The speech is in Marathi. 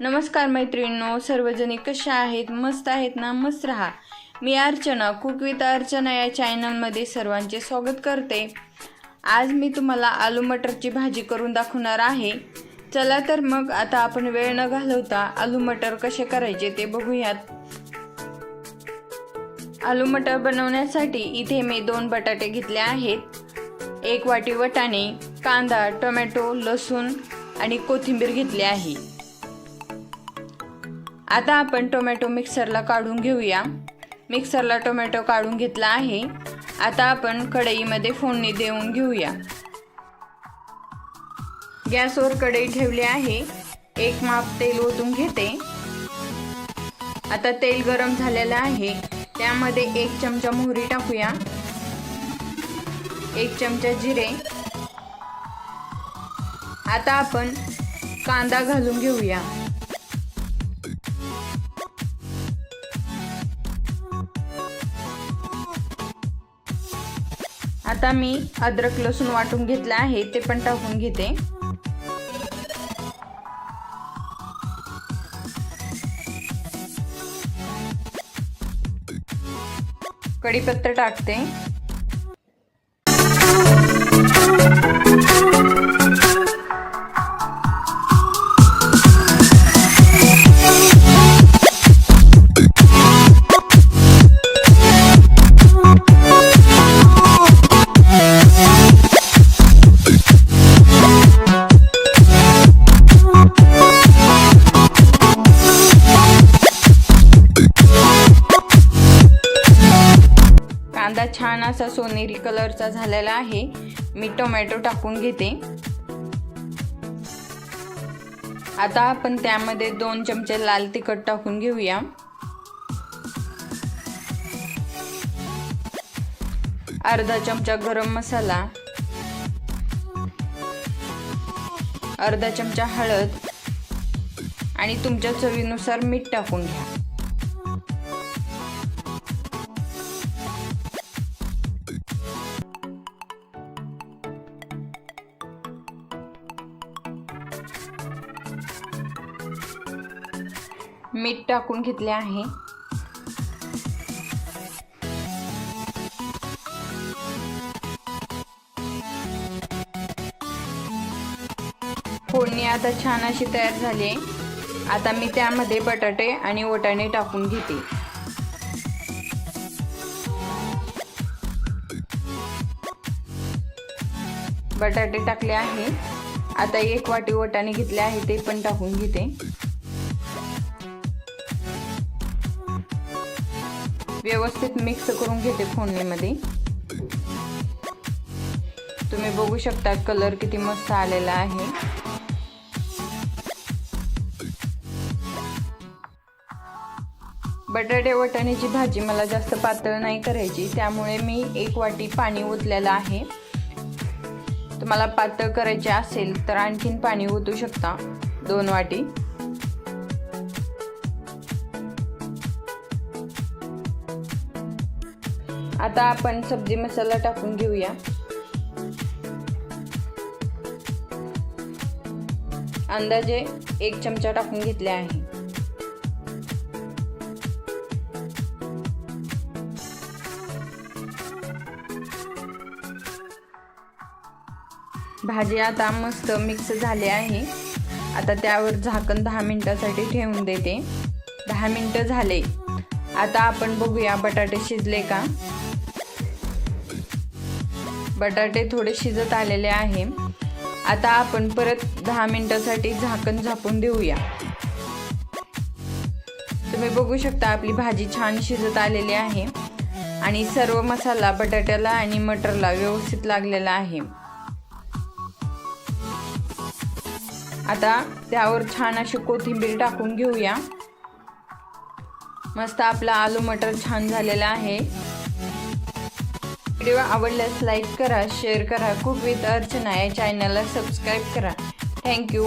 नमस्कार मैत्रिणींनो सर्वजणी कशा आहेत? मस्त आहेत ना? मस्त राहा. मी अर्चना कुक विथ अर्चना या चॅनलमध्ये सर्वांचे स्वागत करते. आज मी तुम्हाला आलू मटरची भाजी करून दाखवणार आहे. चला तर मग आता आपण वेळ न घालवता आलू मटर कसे करायचे ते बघूयात. आलू मटर बनवण्यासाठी इथे मी दोन बटाटे घेतले आहेत. एक वाटी वटाणे कांदा टोमॅटो लसूण आणि कोथिंबीर घेतली आहे. आता आपण टोमॅटो मिक्सरला काढून घेऊया. मिक्सरला टोमॅटो काढून घेतला आहे. आता आपण कढईमध्ये फोडणी देऊन घेऊया. गॅसवर कढई ठेवली आहे. एक माप तेल ओतून घेते. आता तेल गरम झालेलं आहे. त्यामध्ये एक चमचा मोहरी टाकूया. एक चमचा जिरे. आता आपण कांदा घालून घेऊया. आता मी अद्रक लसूण वाटून घेतलं आहे ते पण टाकून घेते. कढीपत्र टाकते. छान असा सोनेरी कलरचा झालेला आहे. मी टोमॅटो टाकून घेते. आता आपण त्यामध्ये दोन चमचे लाल तिखट टाकून घेऊया. अर्धा चमचा गरम मसाला. अर्धा चमचा हळद. आणि तुमच्या चवीनुसार मीठ टाकून घ्या. मीठ टाकून घेतले आहे. फोडणी आता छान अशी तयार झाली आहे. आता मी त्यामध्ये बटाटे आणि वटाणे टाकून घेते. बटाटे टाकले आहे. आता एक वाटी वटाणे घेतले आहे ते पण टाकून घेते. व्यवस्थित मिक्स करून घेते फोडणीमध्ये. तुम्ही बघू शकता कलर किती मस्त आलेला आहे. बटाटे वाटाण्याची भाजी मला जास्त पातळ नाही करायची त्यामुळे मी एक वाटी पाणी ओतलेलं आहे. तुम्हाला पातळ करायचे असेल तर आणखीन पाणी ओतू शकता दोन वाटी. आता आपण सब्जी मसाला टाकून घेऊया. अंदाजे एक चमचा टाकून घेतले आहे. भाजी आता मस्त मिक्स झाली आहे. आता त्यावर झाकण दहा मिनिटासाठी ठेवून देते. दहा मिनटं झाले. आता आपण बघूया बटाटे शिजले का? बटाटे थोडे शिजत आलेले आहे. आता आपण परत दहा मिनिटासाठी झाकण झाकून देऊया. तुम्ही बघू शकता आपली भाजी छान शिजत आलेली आहे. आणि सर्व मसाला बटाट्याला आणि मटरला व्यवस्थित लागलेला आहे. आता त्यावर छान अशी कोथिंबीर टाकून घेऊया. मस्त आपला आलू मटर छान झालेला आहे. व्हिडिओ आवडल्यास लाईक करा शेअर करा. कुक विथ अर्चना या चॅनलला सबस्क्राईब करा. थँक्यू